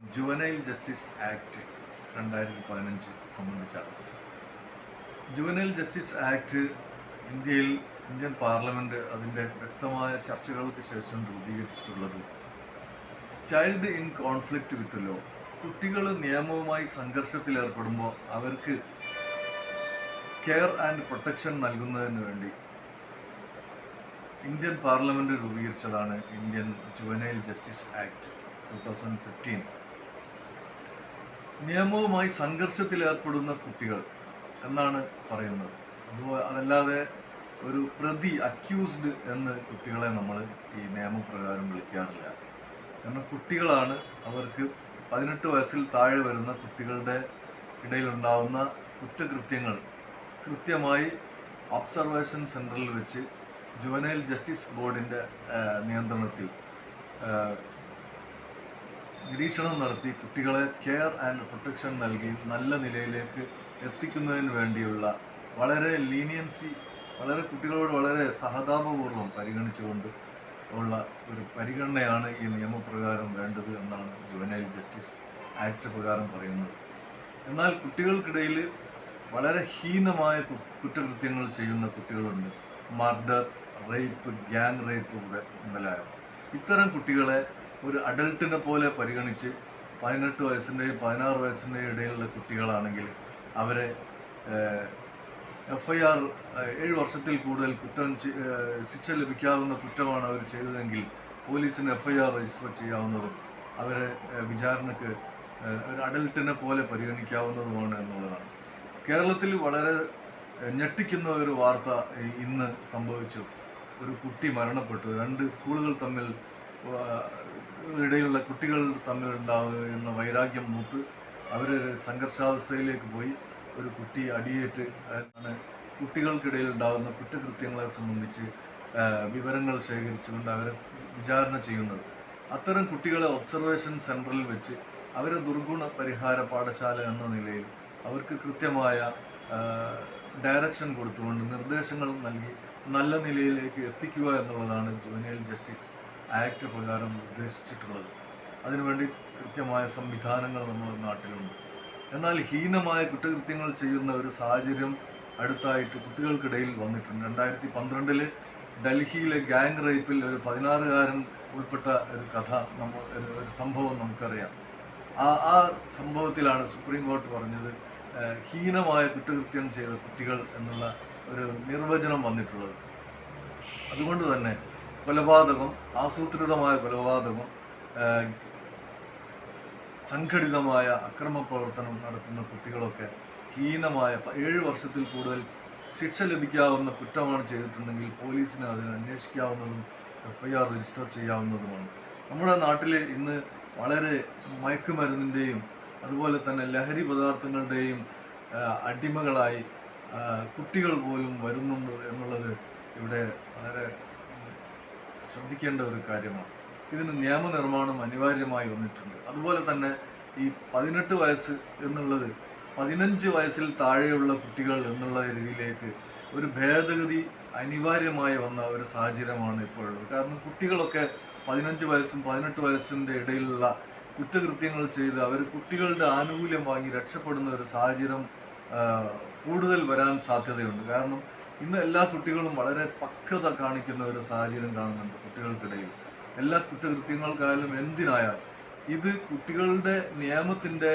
Juvenile justice act രണ്ടായിരത്തി പതിനഞ്ച് സംബന്ധിച്ചാണ്. ജുവനൈൽ ജസ്റ്റിസ് ആക്ട് ഇന്ത്യയിൽ ഇന്ത്യൻ പാർലമെന്റ് അതിന്റെ വ്യക്തമായ ചർച്ചകൾക്ക് ശേഷം രൂപീകരിച്ചിട്ടുള്ളത് child in conflict with law കുട്ടികൾ നിയമവുമായി സംഘർഷത്തിലേർപ്പെടുമ്പോൾ അവർക്ക് കെയർ ആൻഡ് പ്രൊട്ടക്ഷൻ നൽകുന്നതിന് വേണ്ടി Indian parliament രൂപീകരിച്ചതാണ് Indian juvenile justice act two thousand fifteen നിയമവുമായി സംഘർഷത്തിലേർപ്പെടുന്ന കുട്ടികൾ എന്നാണ് പറയുന്നത്. അതുപോലെ അതല്ലാതെ ഒരു പ്രതി അക്യൂസ്ഡ് എന്ന് കുട്ടികളെ നമ്മൾ ഈ നിയമപ്രകാരം വിളിക്കാറില്ല. കാരണം കുട്ടികളാണ് അവർക്ക് പതിനെട്ട് വയസ്സിൽ താഴെ വരുന്ന കുട്ടികളുടെ ഇടയിലുണ്ടാവുന്ന കുറ്റകൃത്യങ്ങൾ കൃത്യമായി ഒബ്സർവേഷൻ സെന്ററിൽ വെച്ച് ജുവനൈൽ ജസ്റ്റിസ് ബോർഡിന്റെ നിയന്ത്രണത്തിൽ നിരീക്ഷണം നടത്തി കുട്ടികളെ കെയർ ആൻഡ് പ്രൊട്ടക്ഷൻ നൽകി നല്ല നിലയിലേക്ക് എത്തിക്കുന്നതിന് വേണ്ടിയുള്ള വളരെ ലീനിയൻസി വളരെ കുട്ടികളോട് വളരെ സഹതാപപൂർവം പരിഗണിച്ചുകൊണ്ട് ഉള്ള ഒരു പരിഗണനയാണ് ഈ നിയമപ്രകാരം വേണ്ടത് എന്നാണ് ജുവനൈൽ ജസ്റ്റിസ് ആക്ട് പ്രകാരം പറയുന്നത്. എന്നാൽ കുട്ടികൾക്കിടയിൽ വളരെ ഹീനമായ കുറ്റകൃത്യങ്ങൾ ചെയ്യുന്ന കുട്ടികളുണ്ട്. മർഡർ റേപ്പ് ഗ്യാങ് റേപ്പ് മുതലായ ഇത്തരം കുട്ടികളെ ഒരു അഡൽട്ടിനെ പോലെ പരിഗണിച്ച് പതിനെട്ട് വയസ്സിന്റെയും പതിനാറ് വയസ്സിന്റെയും ഇടയിലുള്ള കുട്ടികളാണെങ്കിൽ അവരെ എഫ് ഐ ആർ ഏഴ് വർഷത്തിൽ കൂടുതൽ കുറ്റം ശിക്ഷ ലഭിക്കാവുന്ന കുറ്റമാണ് അവർ ചെയ്തതെങ്കിൽ പോലീസിന് എഫ് ഐ ആർ രജിസ്റ്റർ ചെയ്യാവുന്നതും അവരെ വിചാരണക്ക് ഒരു അഡൽട്ടിനെ പോലെ പരിഗണിക്കാവുന്നതുമാണ് എന്നുള്ളതാണ്. കേരളത്തിൽ വളരെ ഞെട്ടിക്കുന്ന ഒരു വാർത്ത ഇന്ന് സംഭവിച്ചു. ഒരു കുട്ടി മരണപ്പെട്ടു. രണ്ട് സ്കൂളുകൾ തമ്മിൽ ഇടയിലുള്ള കുട്ടികൾ തമ്മിൽ ഉണ്ടാകുന്ന വൈരാഗ്യം മൂത്ത് അവർ സംഘർഷാവസ്ഥയിലേക്ക് പോയി ഒരു കുട്ടി അടിയേറ്റ്. ആണ് കുട്ടികൾക്കിടയിൽ ഉണ്ടാകുന്ന കുറ്റകൃത്യങ്ങളെ സംബന്ധിച്ച് വിവരങ്ങൾ ശേഖരിച്ചുകൊണ്ട് അവരെ വിചാരണ ചെയ്യുന്നത്. അത്തരം കുട്ടികളെ ഒബ്സർവേഷൻ സെന്ററിൽ വെച്ച് അവരെ ദുർഗുണ പരിഹാര പാഠശാല എന്ന നിലയിൽ അവർക്ക് കൃത്യമായ ഡയറക്ഷൻ കൊടുത്തുകൊണ്ട് നിർദ്ദേശങ്ങൾ നൽകി നല്ല നിലയിലേക്ക് എത്തിക്കുക എന്നുള്ളതാണ് ജുവനൈൽ ജസ്റ്റിസ് ആക്ട് പ്രകാരം ഉദ്ദേശിച്ചിട്ടുള്ളത്. അതിനുവേണ്ടി കൃത്യമായ സംവിധാനങ്ങൾ നമ്മുടെ നാട്ടിലുണ്ട്. എന്നാൽ ഹീനമായ കുറ്റകൃത്യങ്ങൾ ചെയ്യുന്ന ഒരു സാഹചര്യം അടുത്തായിട്ട് കുട്ടികൾക്കിടയിൽ വന്നിട്ടുണ്ട്. രണ്ടായിരത്തി പന്ത്രണ്ടിൽ ഡൽഹിയിലെ ഗാങ് റേപ്പിൽ ഒരു പതിനാറുകാരൻ ഉൾപ്പെട്ട ഒരു കഥ നമ്മൾ ഒരു സംഭവം നമുക്കറിയാം. ആ ആ സംഭവത്തിലാണ് സുപ്രീം കോടതി പറഞ്ഞത് ഹീനമായ കുറ്റകൃത്യം ചെയ്ത കുട്ടികൾ എന്നുള്ള ഒരു നിർവചനം വന്നിട്ടുള്ളത്. അതുകൊണ്ട് തന്നെ കൊലപാതകം ആസൂത്രിതമായ കൊലപാതകം സംഘടിതമായ അക്രമ പ്രവർത്തനം നടത്തുന്ന കുട്ടികളൊക്കെ ഹീനമായ ഏഴ് വർഷത്തിൽ കൂടുതൽ ശിക്ഷ ലഭിക്കാവുന്ന കുറ്റമാണ് ചെയ്തിട്ടുണ്ടെങ്കിൽ പോലീസിന് അതിന് അന്വേഷിക്കാവുന്നതും എഫ് ഐ ആർ രജിസ്റ്റർ ചെയ്യാവുന്നതുമാണ്. നമ്മുടെ നാട്ടിൽ ഇന്ന് വളരെ മയക്കുമരുന്നിന്റെയും അതുപോലെ തന്നെ ലഹരി പദാർത്ഥങ്ങളുടെയും അടിമകളായി കുട്ടികൾ പോലും വരുന്നുണ്ട് എന്നുള്ളത് ഇവിടെ വളരെ ശ്രദ്ധിക്കേണ്ട ഒരു കാര്യമാണ്. ഇതിന് നിയമനിർമ്മാണം അനിവാര്യമായി വന്നിട്ടുണ്ട്. അതുപോലെ തന്നെ ഈ പതിനെട്ട് വയസ്സ് എന്നുള്ളത് പതിനഞ്ച് വയസ്സിൽ താഴെയുള്ള കുട്ടികൾ എന്നുള്ള രീതിയിലേക്ക് ഒരു ഭേദഗതി അനിവാര്യമായി വന്ന ഒരു സാഹചര്യമാണ് ഇപ്പോഴുള്ളത്. കാരണം കുട്ടികളൊക്കെ പതിനഞ്ച് വയസ്സും പതിനെട്ട് വയസ്സിന്റെ ഇടയിലുള്ള കുറ്റകൃത്യങ്ങൾ ചെയ്ത് അവർ കുട്ടികളുടെ ആനുകൂല്യം വാങ്ങി രക്ഷപ്പെടുന്ന ഒരു സാഹചര്യം കൂടുതൽ വരാൻ സാധ്യതയുണ്ട്. കാരണം ഇന്ന് എല്ലാ കുട്ടികളും വളരെ പക്വത കാണിക്കുന്ന ഒരു സാഹചര്യം കാണുന്നുണ്ട് കുട്ടികൾക്കിടയിൽ. എല്ലാ കുറ്റകൃത്യങ്ങൾക്കായാലും എന്തിനായാലും ഇത് കുട്ടികളുടെ നിയമത്തിന്റെ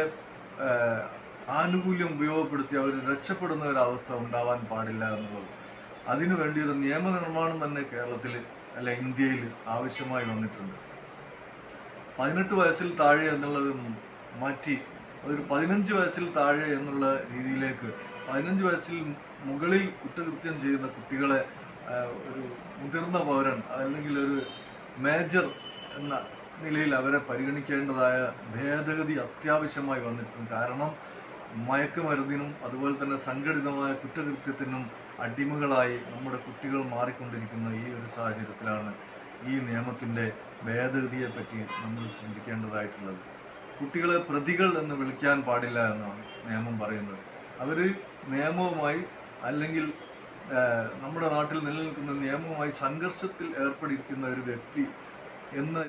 ആനുകൂല്യം ഉപയോഗപ്പെടുത്തി അവർ രക്ഷപ്പെടുന്ന ഒരു അവസ്ഥ ഉണ്ടാവാൻ പാടില്ല എന്നുള്ളത്. അതിനു വേണ്ടി ഒരു നിയമനിർമ്മാണം തന്നെ കേരളത്തിൽ അല്ല ഇന്ത്യയിൽ ആവശ്യമായി വന്നിട്ടുണ്ട്. പതിനെട്ട് വയസ്സിൽ താഴെ എന്നുള്ളത് മാറ്റി ഒരു പതിനഞ്ച് വയസ്സിൽ താഴെ എന്നുള്ള രീതിയിലേക്ക് പതിനഞ്ച് വയസ്സിൽ മുകളിൽ കുറ്റകൃത്യം ചെയ്യുന്ന കുട്ടികളെ ഒരു മുതിർന്ന പൗരൻ അല്ലെങ്കിൽ ഒരു മേജർ എന്ന നിലയിൽ അവരെ പരിഗണിക്കേണ്ടതായ ഭേദഗതി അത്യാവശ്യമായി വന്നിട്ടുണ്ട്. കാരണം മയക്കുമരുന്നിനും അതുപോലെ തന്നെ സംഘടിതമായ കുറ്റകൃത്യത്തിനും അടിമകളായി നമ്മുടെ കുട്ടികൾ മാറിക്കൊണ്ടിരിക്കുന്ന ഈ ഒരു സാഹചര്യത്തിലാണ് ഈ നിയമത്തിന്റെ ഭേദഗതിയെ പറ്റി നമ്മൾ ചിന്തിക്കേണ്ടതായിട്ടുള്ളത്. കുട്ടികളെ പ്രതികൾ എന്ന് വിളിക്കാൻ പാടില്ല എന്നാണ് നിയമം പറയുന്നത്. അവർ നിയമവുമായി അല്ലെങ്കിൽ നമ്മുടെ നാട്ടിൽ നിലനിൽക്കുന്ന നിയമവുമായി സംഘർഷത്തിൽ ഏർപ്പെട്ടിരിക്കുന്ന ഒരു വ്യക്തി എന്ന്